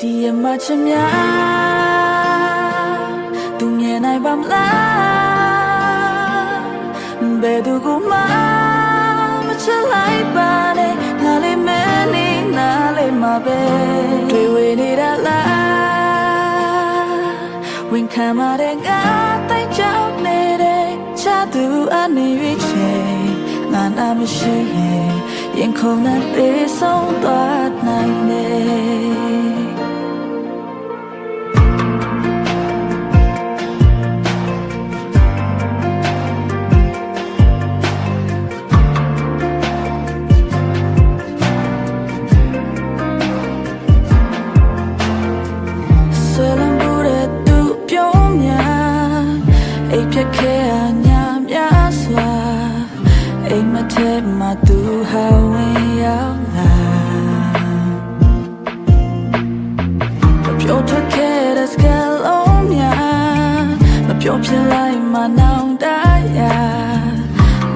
ဒီအမချင်များသူမြင်နိုင်ပါမလားဘယ်သူကမှမချလိုက်ပါနဲ့ငါလေးမဲနေနားလေးမှာပဲတွေ့ဝေနေတာလားဝင်ခံမတဲ့ငါတိုက်ကြောက်နေတဲ့ချသူအနေရွေးချယ်ငါနာမရှိရင်ရင်ခုန်တဲ့သေးဆုံးသွားနိုင်တယ် ခဲ့ရညာများစွာအိမ်မထဲမှာသူဟာဝင်ရောက်လာမပြောထွက်ခဲ့တဲ့စကားလုံးများမပြောပြလိုက်မှနောင်တရ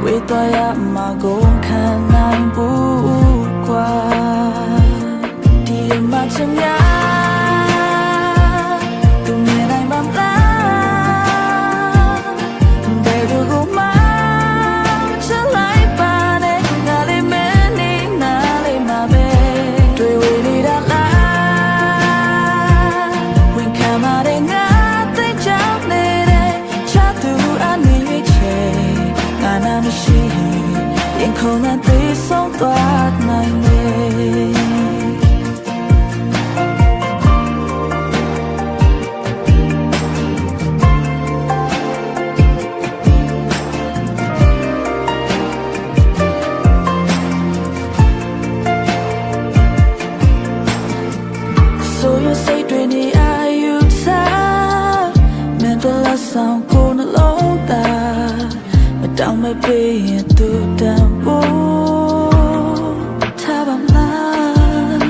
ဝေးသွားရမှာကုန်ခံနိုင်ဘူး ရင်ရင်ခုန်တဲ့ တောင်းမပေးရင်သူတန်ဖို့ထားပါမလား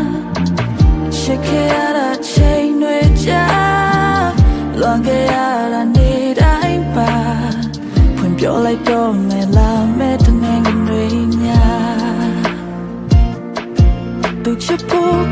ချစ်ခဲ့ရတာချိန်တွေကြာလွန်ခဲ့ရတာနေတိုင်းပါဖွင့်ပြောလိုက်တော့မယ်လာမဲ့တနေ့ကတွေညာသူချစ်ဖို့